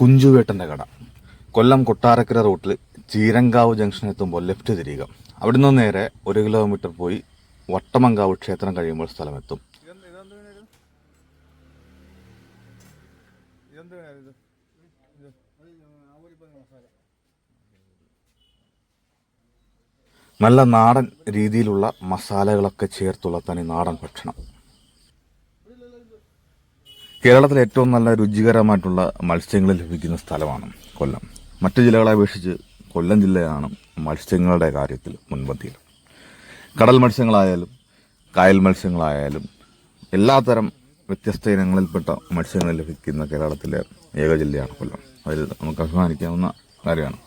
കുഞ്ചുവേട്ടന്റെ കട. കൊല്ലം കൊട്ടാരക്കര റൂട്ടിൽ ചീരങ്കാവ് ജംഗ്ഷൻ എത്തുമ്പോൾ ലെഫ്റ്റ് തിരിയുക. അവിടെ നിന്ന് നേരെ ഒരു കിലോമീറ്റർ പോയി വട്ടമങ്കാവ് ക്ഷേത്രം കഴിയുമ്പോൾ സ്ഥലമെത്തും. നല്ല നാടൻ രീതിയിലുള്ള മസാലകളൊക്കെ ചേർത്തുള്ള തനി നാടൻ ഭക്ഷണം. കേരളത്തിലെ ഏറ്റവും നല്ല രുചികരമായിട്ടുള്ള മത്സ്യങ്ങൾ ലഭിക്കുന്ന സ്ഥലമാണ് കൊല്ലം. മറ്റു ജില്ലകളെ അപേക്ഷിച്ച് കൊല്ലം ജില്ലയാണ് മത്സ്യങ്ങളുടെ കാര്യത്തിൽ മുൻപന്തിയിൽ. കടൽ മത്സ്യങ്ങളായാലും കായൽ മത്സ്യങ്ങളായാലും എല്ലാത്തരം വ്യത്യസ്ത ഇനങ്ങളിൽപ്പെട്ട മത്സ്യങ്ങൾ ലഭിക്കുന്ന കേരളത്തിലെ ഏക ജില്ലയാണ് കൊല്ലം. അതിൽ നമുക്ക് അഭിമാനിക്കാവുന്ന കാര്യമാണ്.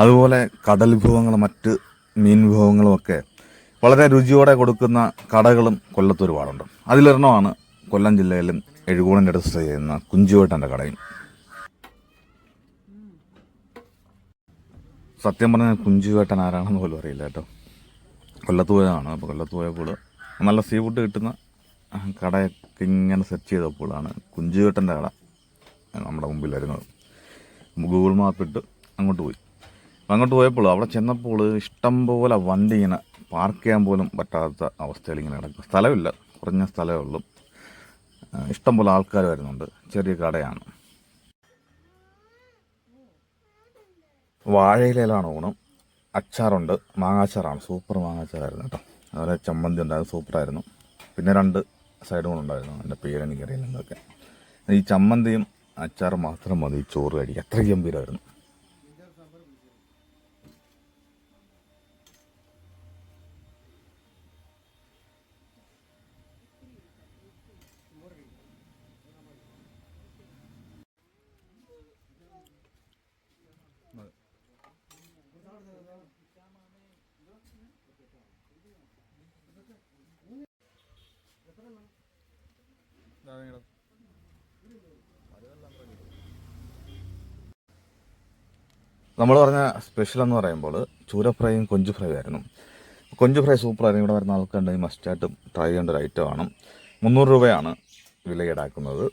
അതുപോലെ കടൽ വിഭവങ്ങൾ മറ്റ് മീൻ വിഭവങ്ങളും ഒക്കെ വളരെ രുചിയോടെ കൊടുക്കുന്ന കടകളും കൊല്ലത്ത് ഒരുപാടുണ്ട്. അതിലൊരെണ്ണമാണ് കൊല്ലം ജില്ലയിലും എഴുകോണിന്റെ അടുത്ത് സ്ഥിതി ചെയ്യുന്ന കുഞ്ചുവേട്ടന്റെ കടയും. സത്യം പറഞ്ഞാൽ കുഞ്ചുവേട്ടൻ ആരാണെന്ന് പോലും അറിയില്ല കേട്ടോ. കൊല്ലത്ത് പോയതാണ്. അപ്പോൾ കൊല്ലത്ത് പോയപ്പോൾ നല്ല സീ ഫുഡ് കിട്ടുന്ന കടയൊക്കെ ഇങ്ങനെ സെർച്ച് ചെയ്തപ്പോഴാണ് കുഞ്ചുവേട്ടന്റെ കട നമ്മുടെ മുമ്പിൽ വരുന്നത്. ഗൂഗിൾ മാപ്പിട്ട് അങ്ങോട്ട് പോയി. അങ്ങോട്ട് പോയപ്പോൾ അവിടെ ചെന്നപ്പോൾ ഇഷ്ടം പോലെ വണ്ടി ഇങ്ങനെ പാർക്ക് ചെയ്യാൻ പോലും പറ്റാത്ത അവസ്ഥയിൽ ഇങ്ങനെ കിടക്കും സ്ഥലമില്ല. കുറഞ്ഞ സ്ഥലമേ ഉള്ളൂ. ഇഷ്ടംപോലെ ഇഷ്ടം പോലെ ആൾക്കാർ വരുന്നുണ്ട്. ചെറിയ കടയാണ്. വാഴയിലാണ് ഊണം. അച്ചാറുണ്ട്. മാങ്ങാച്ചാറാണ്. സൂപ്പർ മാങ്ങാച്ചാറായിരുന്നു കേട്ടോ. അതുപോലെ ചമ്മന്തി ഉണ്ടായിരുന്നു. സൂപ്പറായിരുന്നു. പിന്നെ രണ്ട് സൈഡും കൂടെ ഉണ്ടായിരുന്നു എന്റെ പേര് എനിക്കറിയില്ല എന്തൊക്കെ ഈ ചമ്മന്തിയും അച്ചാറും മാത്രം മതി. ചോറ് കഴിക്കുക അത്ര ഗംഭീരമായിരുന്നു. നമ്മൾ പറഞ്ഞ സ്പെഷ്യൽ എന്ന് പറയുമ്പോൾ ചൂര ഫ്രൈയും കൊഞ്ച് ഫ്രൈ ആയിരുന്നു. കൊഞ്ച് ഫ്രൈ സൂപ്പറായിരുന്നു ഇവിടെ വരുന്ന ആൾക്കുണ്ടെങ്കിൽ മസ്റ്റായിട്ടും ട്രൈ ചെയ്യേണ്ട ഒരു ഐറ്റമാണ് മുന്നൂറ് രൂപയാണ് വില ഈടാക്കുന്നത്.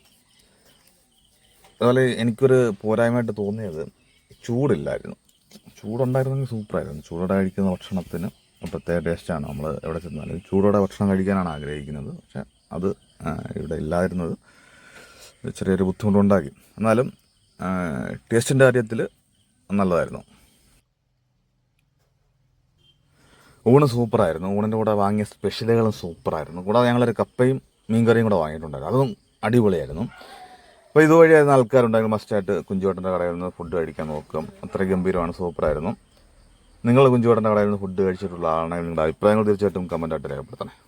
അതുപോലെ എനിക്കൊരു പോരായ്മയായിട്ട് തോന്നിയത് ചൂടില്ലായിരുന്നു. ചൂടുണ്ടായിരുന്നെങ്കിൽ സൂപ്പറായിരുന്നു ചൂടോടെ കഴിക്കുന്ന ഭക്ഷണത്തിന് പ്രത്യേക ടേസ്റ്റാണ് നമ്മൾ എവിടെ ചെന്നാലും ചൂടോടെ ഭക്ഷണം കഴിക്കാനാണ് ആഗ്രഹിക്കുന്നത്. പക്ഷേ അത് ഇവിടെ ഇല്ലാതിരുന്നത്. ചെറിയൊരു ബുദ്ധിമുട്ടുണ്ടാക്കി. എന്നാലും ടേസ്റ്റിന്റെ കാര്യത്തിൽ നല്ലതായിരുന്നു. ഊണ് സൂപ്പറായിരുന്നു. ഊണിന്റെ കൂടെ വാങ്ങിയ സ്പെഷ്യലുകളും സൂപ്പറായിരുന്നു. കൂടാതെ ഞങ്ങളൊരു കപ്പയും മീൻകറിയും കൂടെ വാങ്ങിയിട്ടുണ്ടായിരുന്നു. അതും അടിപൊളിയായിരുന്നു. അപ്പോൾ ഇതുവഴി ആയിരുന്ന ആൾക്കാരുണ്ടെങ്കിൽ മസ്റ്റായിട്ട് കുഞ്ചുവേട്ടന്റെ കടയിൽ നിന്ന് ഫുഡ് കഴിക്കാൻ നോക്കും. അത്ര ഗംഭീരമാണ്. സൂപ്പറായിരുന്നു. നിങ്ങൾ കുഞ്ചുവേട്ടന്റെ കടയിൽ നിന്ന് ഫുഡ് കഴിച്ചിട്ടുള്ള ആണെങ്കിൽ നിങ്ങളുടെ അഭിപ്രായങ്ങൾ തീർച്ചയായിട്ടും കമന്റായിട്ട് രേഖപ്പെടുത്തണേ.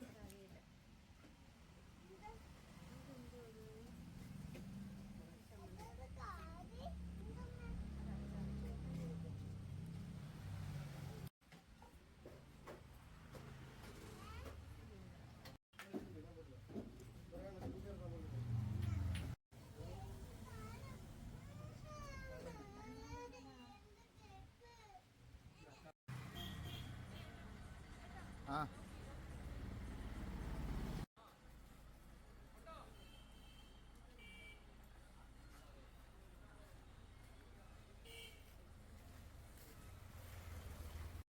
Gracias.